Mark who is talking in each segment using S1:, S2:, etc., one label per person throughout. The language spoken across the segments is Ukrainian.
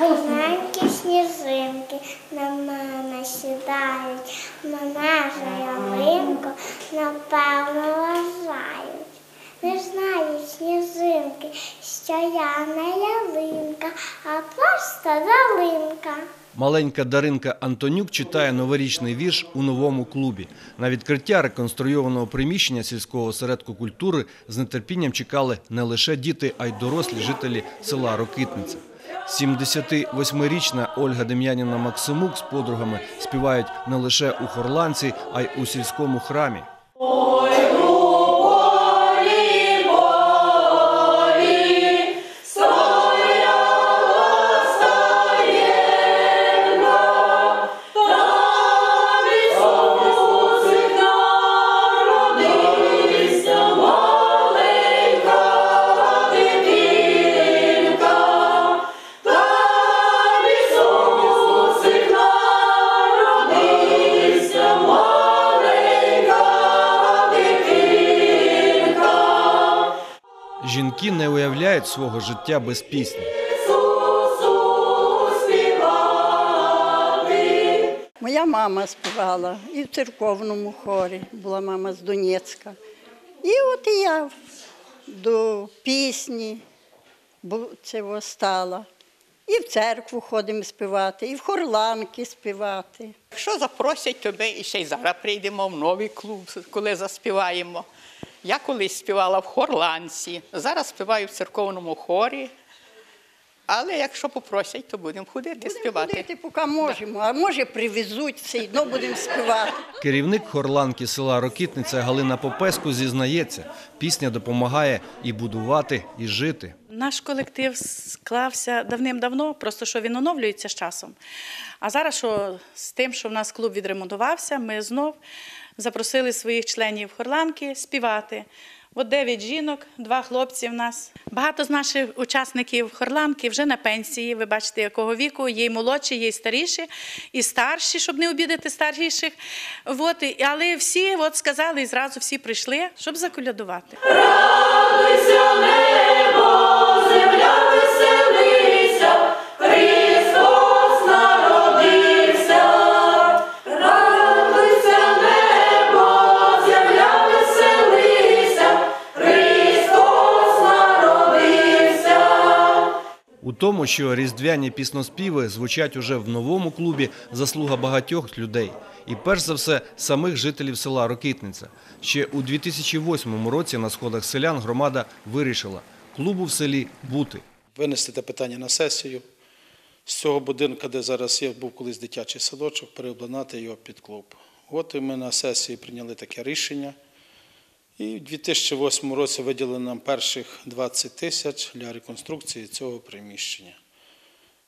S1: Маленькі сніжинки на мене сідають, мене же ялинку напевно вважають. Не знають сніжинки, що я не ялинка, а просто долинка.
S2: Маленька Даринка Антонюк читає новорічний вірш у новому клубі. На відкриття реконструйованого приміщення сільського осередку культури з нетерпінням чекали не лише діти, а й дорослі жителі села Рокитниця. 78-річна Ольга Дем'яніна Максимук з подругами співають не лише у Хорланці, а й у сільському храмі. Жінки не уявляють свого життя без пісні.
S3: Моя мама співала і в церковному хорі, була мама з Донецька. І от і я до пісні цього стала. І в церкву ходимо співати, і в хорланки співати.
S4: Якщо запросять тебе, і ще й зараз прийдемо в новий клуб, коли заспіваємо. Я колись співала в Хорланці, зараз співаю в церковному хорі. Але якщо попросять, то будемо ходити співати.
S3: Ходити, поки можемо, а може привезуть, все одно будемо співати.
S2: Керівник хорланки села Рокітниця Галина Попеску зізнається, пісня допомагає і будувати, і жити.
S5: Наш колектив склався давним-давно, просто що він оновлюється з часом. А зараз, що з тим, що в нас клуб відремонтувався, ми знов запросили своїх членів хорланки співати. От дев'ять жінок, два хлопці в нас. Багато з наших учасників хорланки вже на пенсії. Ви бачите, якого віку. Є й молодші, є й старіші, і старші, щоб не обідати старіших. От, але всі от сказали, і зразу всі прийшли, щоб заколядувати.
S2: У тому, що різдвяні пісноспіви звучать уже в новому клубі, заслуга багатьох людей. І перш за все самих жителів села Рокитниця. Ще у 2008 році на сходах селян громада вирішила клубу в селі бути.
S6: винести те питання на сесію. З цього будинку, де зараз є, був колись дитячий садочок, переобладнати його під клуб. От і ми на сесії прийняли таке рішення. І в 2008 році виділили нам перших 20 тисяч для реконструкції цього приміщення.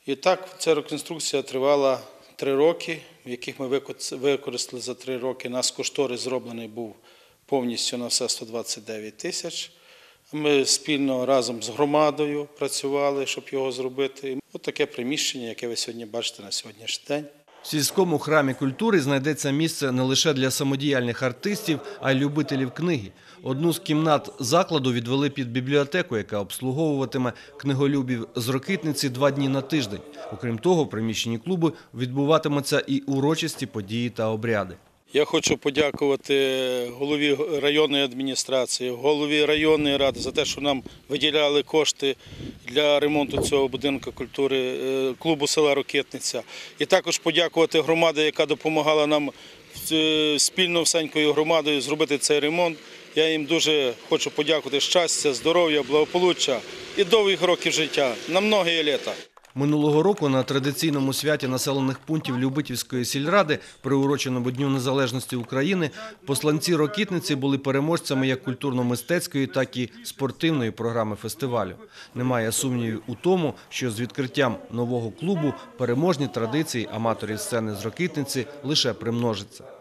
S6: І так ця реконструкція тривала три роки, в яких ми використали за три роки. Наш кошторис зроблений був повністю на все 129 тисяч. Ми спільно разом з громадою працювали, щоб його зробити. Ось таке приміщення, яке ви сьогодні бачите на сьогоднішній день.
S2: Сільському храмі культури знайдеться місце не лише для самодіяльних артистів, а й любителів книги. Одну з кімнат закладу відвели під бібліотеку, яка обслуговуватиме книголюбів з рокитниці два дні на тиждень. Окрім того, в приміщенні клубу відбуватимуться і урочисті події та обряди.
S6: Я хочу подякувати голові районної адміністрації, голові районної ради за те, що нам виділяли кошти для ремонту цього будинку культури е, клубу села Ракетниця. І також подякувати громаді, яка допомагала нам е, спільно всенькою громадою зробити цей ремонт. Я їм дуже хочу подякувати щастя, здоров'я, благополуччя і довгих років життя на многі літа.
S2: Минулого року на традиційному святі населених пунктів Любитівської сільради, приуроченому Дню Незалежності України, посланці Рокітниці були переможцями як культурно-мистецької, так і спортивної програми фестивалю. Немає сумнівів у тому, що з відкриттям нового клубу переможні традиції аматорів сцени з Рокітниці лише примножаться.